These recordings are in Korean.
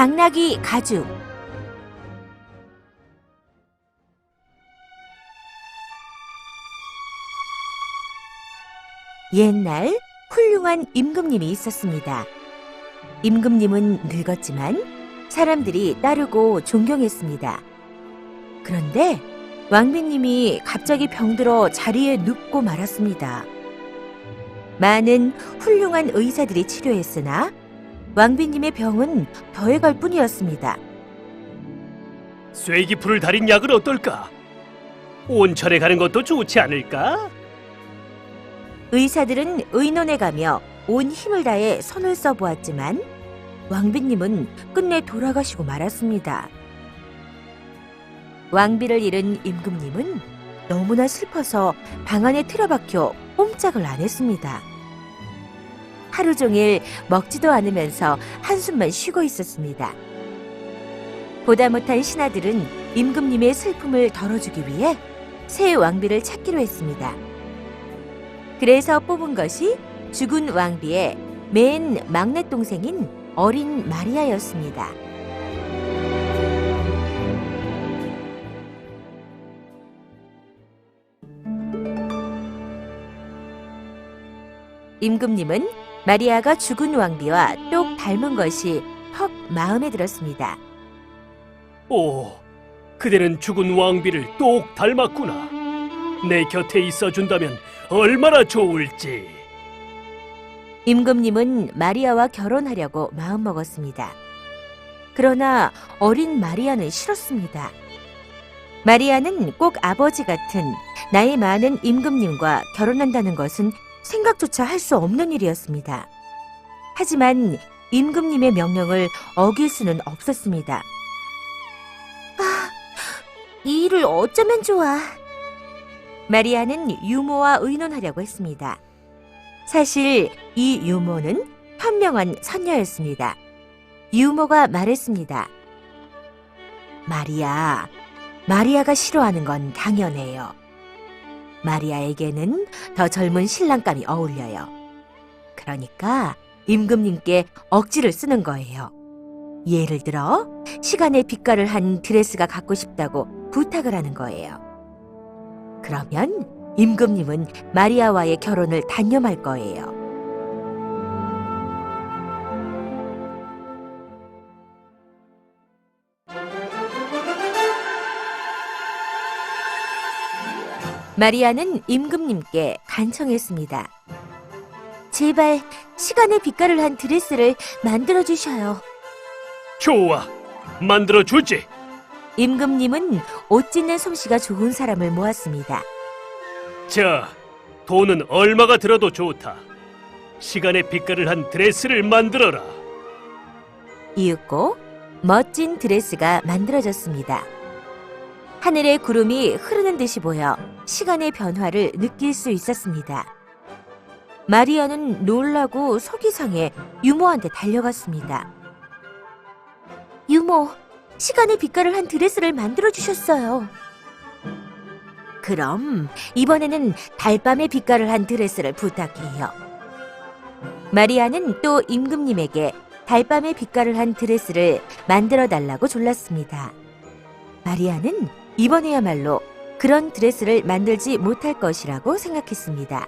당나귀 가죽 옛날 훌륭한 임금님이 있었습니다. 임금님은 늙었지만 사람들이 따르고 존경했습니다. 그런데 왕비님이 갑자기 병들어 자리에 눕고 말았습니다. 많은 훌륭한 의사들이 치료했으나 왕비님의 병은 더해갈 뿐이었습니다. 쇠기풀을 달인 약은 어떨까? 온천에 가는 것도 좋지 않을까? 의사들은 의논해 가며 온 힘을 다해 손을 써보았지만 왕비님은 끝내 돌아가시고 말았습니다. 왕비를 잃은 임금님은 너무나 슬퍼서 방 안에 틀어박혀 꼼짝을 안 했습니다. 하루 종일 먹지도 않으면서 한숨만 쉬고 있었습니다. 보다 못한 신하들은 임금님의 슬픔을 덜어주기 위해 새 왕비를 찾기로 했습니다. 그래서 뽑은 것이 죽은 왕비의 맨 막내 동생인 어린 마리아였습니다. 임금님은 마리아가 죽은 왕비와 똑 닮은 것이 헉 마음에 들었습니다. 오, 그대는 죽은 왕비를 똑 닮았구나. 내 곁에 있어 준다면 얼마나 좋을지. 임금님은 마리아와 결혼하려고 마음먹었습니다. 그러나 어린 마리아는 싫었습니다. 마리아는 꼭 아버지 같은 나이 많은 임금님과 결혼한다는 것은 생각조차 할 수 없는 일이었습니다. 하지만 임금님의 명령을 어길 수는 없었습니다. 아, 이 일을 어쩌면 좋아. 마리아는 유모와 의논하려고 했습니다. 사실 이 유모는 현명한 선녀였습니다. 유모가 말했습니다. 마리아, 마리아가 싫어하는 건 당연해요. 마리아에게는 더 젊은 신랑감이 어울려요. 그러니까 임금님께 억지를 쓰는 거예요. 예를 들어 시간의 빛깔을 한 드레스가 갖고 싶다고 부탁을 하는 거예요. 그러면 임금님은 마리아와의 결혼을 단념할 거예요. 마리아는 임금님께 간청했습니다. 제발 시간의 빛깔을 한 드레스를 만들어 주셔요. 좋아, 만들어 주지. 임금님은 옷 짓는 솜씨가 좋은 사람을 모았습니다. 자, 돈은 얼마가 들어도 좋다. 시간의 빛깔을 한 드레스를 만들어라. 이윽고 멋진 드레스가 만들어졌습니다. 하늘의 구름이 흐르는 듯이 보여 시간의 변화를 느낄 수 있었습니다. 마리아는 놀라고 상해 유모한테 달려갔습니다. 유모, 시간의 빛깔을 한 드레스를 만들어 주셨어요. 그럼 이번에는 달밤의 빛깔을 한 드레스를 부탁해요. 마리아는 또 임금님에게 달밤의 빛깔을 한 드레스를 만들어 달라고 졸랐습니다. 마리아는 이번에야말로 그런 드레스를 만들지 못할 것이라고 생각했습니다.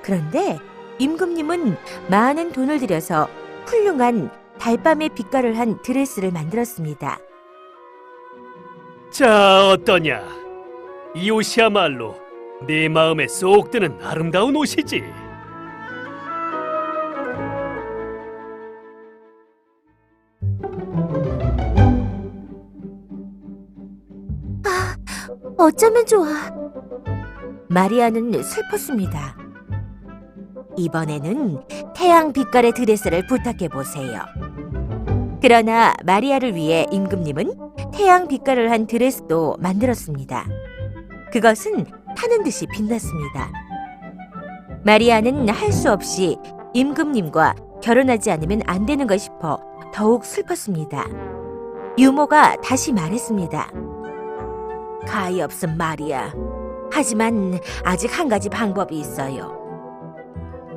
그런데 임금님은 많은 돈을 들여서 훌륭한 달밤의 빛깔을 한 드레스를 만들었습니다. 자, 어떠냐? 이 옷이야말로 내 마음에 쏙 드는 아름다운 옷이지. 어쩌면 좋아. 마리아는 슬펐습니다. 이번에는 태양 빛깔의 드레스를 부탁해 보세요. 그러나 마리아를 위해 임금님은 태양 빛깔을 한 드레스도 만들었습니다. 그것은 타는 듯이 빛났습니다. 마리아는 할 수 없이 임금님과 결혼하지 않으면 안 되는 걸 싶어 더욱 슬펐습니다. 유모가 다시 말했습니다. 가히 없음 말이야. 하지만 아직 한 가지 방법이 있어요.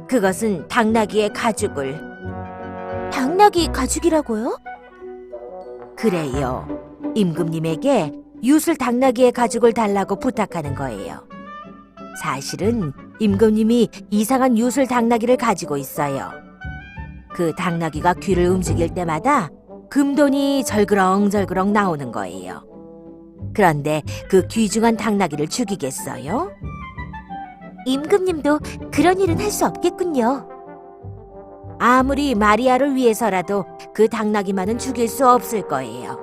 그것은 당나귀의 가죽을. 당나귀 가죽이라고요? 그래요. 임금님에게 유술 당나귀의 가죽을 달라고 부탁하는 거예요. 사실은 임금님이 이상한 유술 당나귀를 가지고 있어요. 그 당나귀가 귀를 움직일 때마다 금돈이 절그렁절그렁 나오는 거예요. 그런데 그 귀중한 당나귀를 죽이겠어요? 임금님도 그런 일은 할 수 없겠군요. 아무리 마리아를 위해서라도 그 당나귀만은 죽일 수 없을 거예요.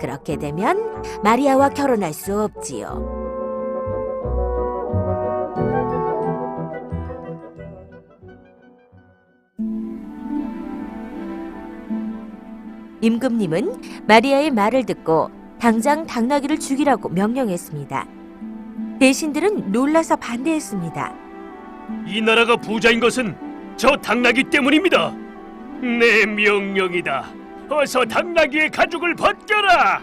그렇게 되면 마리아와 결혼할 수 없지요. 임금님은 마리아의 말을 듣고 당장 당나귀를 죽이라고 명령했습니다. 대신들은 놀라서 반대했습니다. 이 나라가 부자인 것은 저 당나귀 때문입니다. 내 명령이다. 어서 당나귀의 가죽을 벗겨라.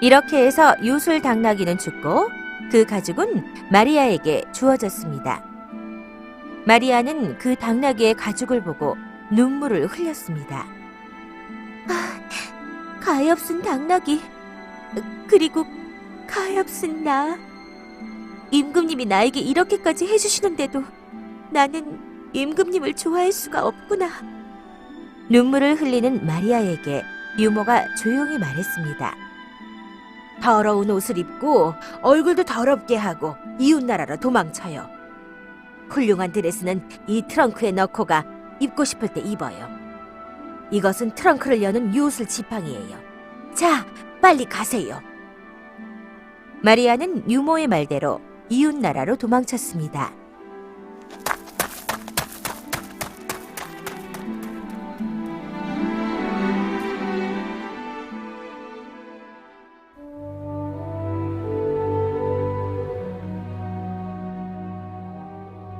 이렇게 해서 요술 당나귀는 죽고 그 가죽은 마리아에게 주어졌습니다. 마리아는 그 당나귀의 가죽을 보고 눈물을 흘렸습니다. 아, 가엾은 당나귀, 그리고 가엾은 나. 임금님이 나에게 이렇게까지 해주시는데도 나는 임금님을 좋아할 수가 없구나. 눈물을 흘리는 마리아에게 유모가 조용히 말했습니다. 더러운 옷을 입고 얼굴도 더럽게 하고 이웃 나라로 도망쳐요. 훌륭한 드레스는 이 트렁크에 넣고 가 입고 싶을 때 입어요. 이것은 트렁크를 여는 요술 지팡이에요. 자, 빨리 가세요. 마리아는 유모의 말대로 이웃 나라로 도망쳤습니다.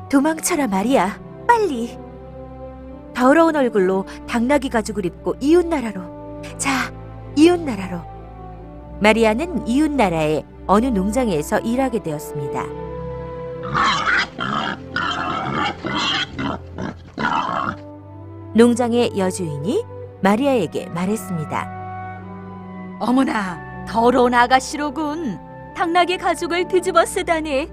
도망쳐라 마리아, 빨리. 더러운 얼굴로 당나귀 가죽을 입고 이웃 나라로. 자, 이웃 나라로. 마리아는 이웃 나라의 어느 농장에서 일하게 되었습니다. 농장의 여주인이 마리아에게 말했습니다. 어머나, 더러운 아가씨로군. 당나귀 가죽을 뒤집어 쓰다니.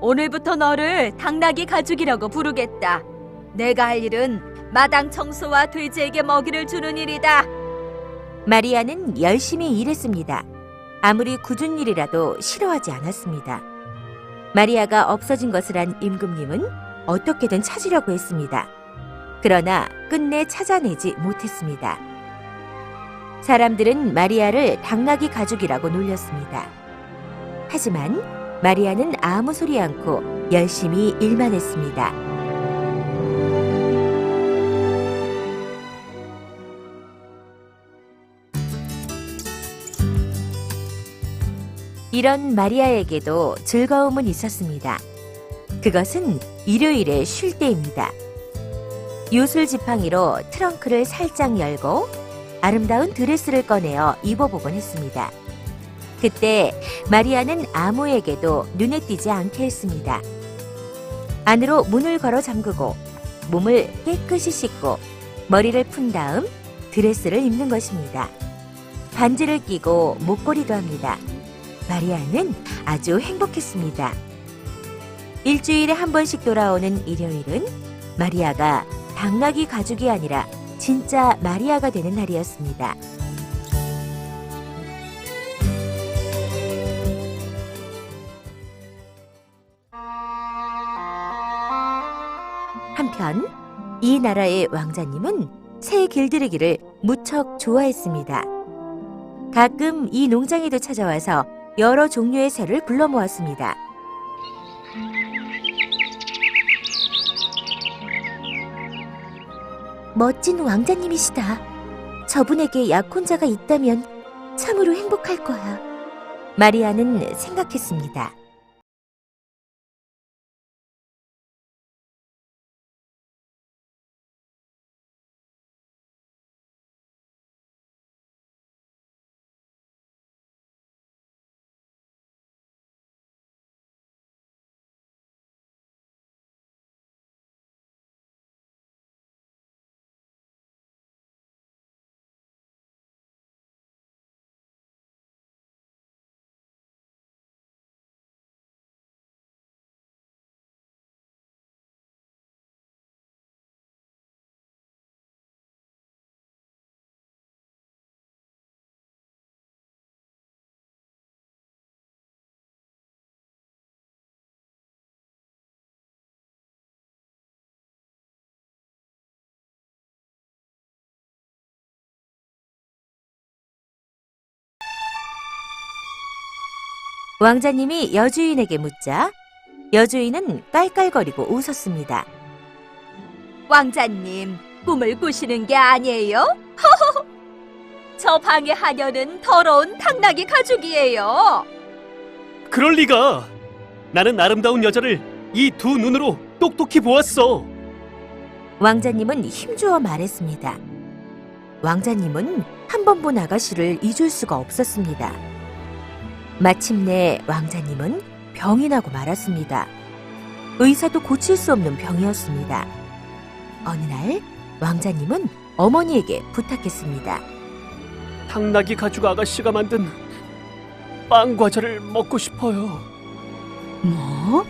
오늘부터 너를 당나귀 가죽이라고 부르겠다. 내가 할 일은 마당 청소와 돼지에게 먹이를 주는 일이다. 마리아는 열심히 일했습니다. 아무리 굳은 일이라도 싫어하지 않았습니다. 마리아가 없어진 것을 안 임금님은 어떻게든 찾으려고 했습니다. 그러나 끝내 찾아내지 못했습니다. 사람들은 마리아를 당나귀 가죽이라고 놀렸습니다. 하지만 마리아는 아무 소리 않고 열심히 일만 했습니다. 이런 마리아에게도 즐거움은 있었습니다. 그것은 일요일에 쉴 때입니다. 요술 지팡이로 트렁크를 살짝 열고 아름다운 드레스를 꺼내어 입어보곤 했습니다. 그때 마리아는 아무에게도 눈에 띄지 않게 했습니다. 안으로 문을 걸어 잠그고 몸을 깨끗이 씻고 머리를 푼 다음 드레스를 입는 것입니다. 반지를 끼고 목걸이도 합니다. 마리아는 아주 행복했습니다. 일주일에 한 번씩 돌아오는 일요일은 마리아가 당나귀 가죽이 아니라 진짜 마리아가 되는 날이었습니다. 한편 이 나라의 왕자님은 새 길들이기를 무척 좋아했습니다. 가끔 이 농장에도 찾아와서 여러 종류의 새를 불러 모았습니다. 멋진 왕자님이시다. 저분에게 약혼자가 있다면 참으로 행복할 거야. 마리아는 생각했습니다. 왕자님이 여주인에게 묻자 여주인은 깔깔거리고 웃었습니다. 왕자님, 꿈을 꾸시는 게 아니에요? 저 방의 하녀는 더러운 당나귀 가죽이에요. 그럴 리가. 나는 아름다운 여자를 이 두 눈으로 똑똑히 보았어. 왕자님은 힘주어 말했습니다. 왕자님은 한 번 본 아가씨를 잊을 수가 없었습니다. 마침내 왕자님은 병이 나고 말았습니다. 의사도 고칠 수 없는 병이었습니다. 어느 날 왕자님은 어머니에게 부탁했습니다. 당나귀 가죽 아가씨가 만든 빵 과자를 먹고 싶어요. 뭐?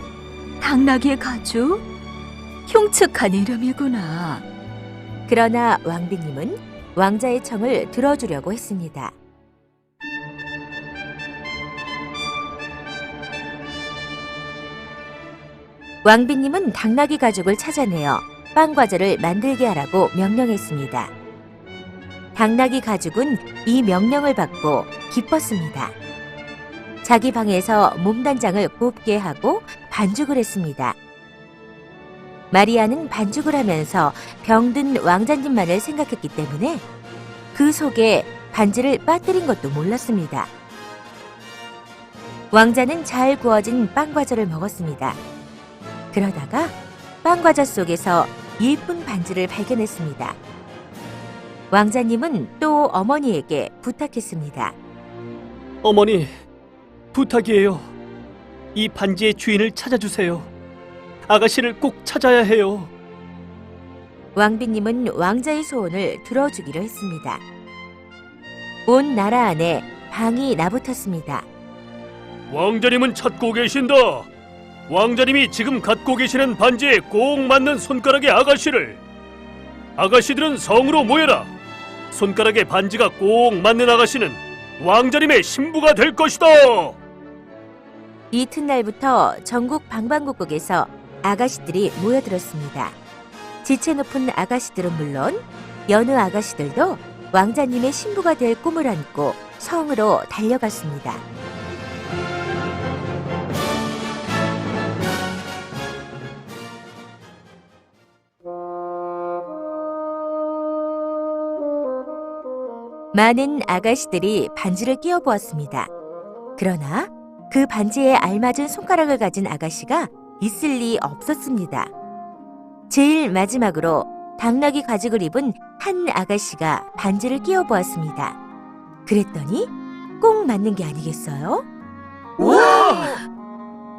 당나귀의 가죽? 흉측한 이름이구나. 그러나 왕비님은 왕자의 청을 들어주려고 했습니다. 왕비님은 당나귀 가죽을 찾아내어 빵 과자를 만들게 하라고 명령했습니다. 당나귀 가죽은 이 명령을 받고 기뻤습니다. 자기 방에서 몸단장을 곱게 하고 반죽을 했습니다. 마리아는 반죽을 하면서 병든 왕자님만을 생각했기 때문에 그 속에 반지를 빠뜨린 것도 몰랐습니다. 왕자는 잘 구워진 빵 과자를 먹었습니다. 그러다가 빵 과자 속에서 예쁜 반지를 발견했습니다. 왕자님은 또 어머니에게 부탁했습니다. 어머니, 부탁이에요. 이 반지의 주인을 찾아주세요. 아가씨를 꼭 찾아야 해요. 왕비님은 왕자의 소원을 들어주기로 했습니다. 온 나라 안에 방이 나붙었습니다. 왕자님은 찾고 계신다. 왕자님이 지금 갖고 계시는 반지에 꼭 맞는 손가락의 아가씨를. 아가씨들은 성으로 모여라. 손가락에 반지가 꼭 맞는 아가씨는 왕자님의 신부가 될 것이다. 이튿날부터 전국 방방곡곡에서 아가씨들이 모여들었습니다. 지체 높은 아가씨들은 물론 여느 아가씨들도 왕자님의 신부가 될 꿈을 안고 성으로 달려갔습니다. 많은 아가씨들이 반지를 끼워 보았습니다. 그러나 그 반지에 알맞은 손가락을 가진 아가씨가 있을 리 없었습니다. 제일 마지막으로 당나귀 가죽을 입은 한 아가씨가 반지를 끼워 보았습니다. 그랬더니 꼭 맞는 게 아니겠어요?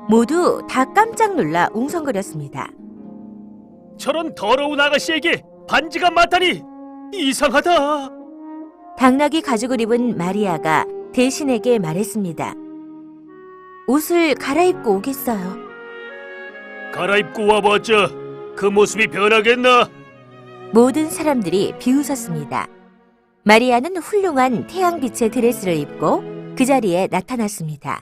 모두 다 깜짝 놀라 웅성거렸습니다. 저런 더러운 아가씨에게 반지가 맞다니 이상하다. 당나귀 가죽을 입은 마리아가 대신에게 말했습니다. 옷을 갈아입고 오겠어요. 갈아입고 와봤자 그 모습이 변하겠나? 모든 사람들이 비웃었습니다. 마리아는 훌륭한 태양빛의 드레스를 입고 그 자리에 나타났습니다.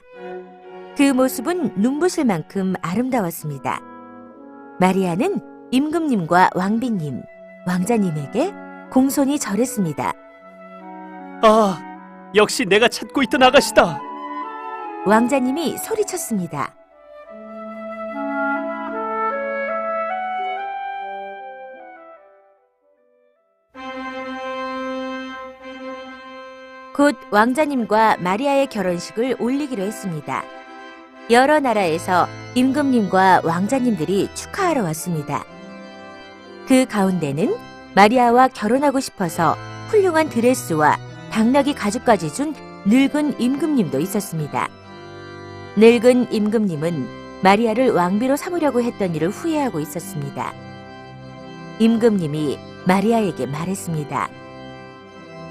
그 모습은 눈부실 만큼 아름다웠습니다. 마리아는 임금님과 왕비님, 왕자님에게 공손히 절했습니다. 아, 역시 내가 찾고 있던 아가씨다. 왕자님이 소리쳤습니다. 곧 왕자님과 마리아의 결혼식을 올리기로 했습니다. 여러 나라에서 임금님과 왕자님들이 축하하러 왔습니다. 그 가운데는 마리아와 결혼하고 싶어서 훌륭한 드레스와 당나귀 가죽까지 준 늙은 임금님도 있었습니다. 늙은 임금님은 마리아를 왕비로 삼으려고 했던 일을 후회하고 있었습니다. 임금님이 마리아에게 말했습니다.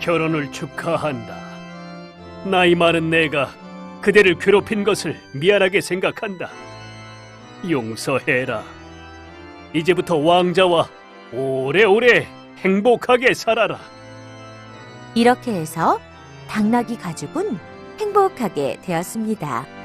결혼을 축하한다. 나이 많은 내가 그대를 괴롭힌 것을 미안하게 생각한다. 용서해라. 이제부터 왕자와 오래오래 행복하게 살아라. 이렇게 해서 당나귀 가죽은 행복하게 되었습니다.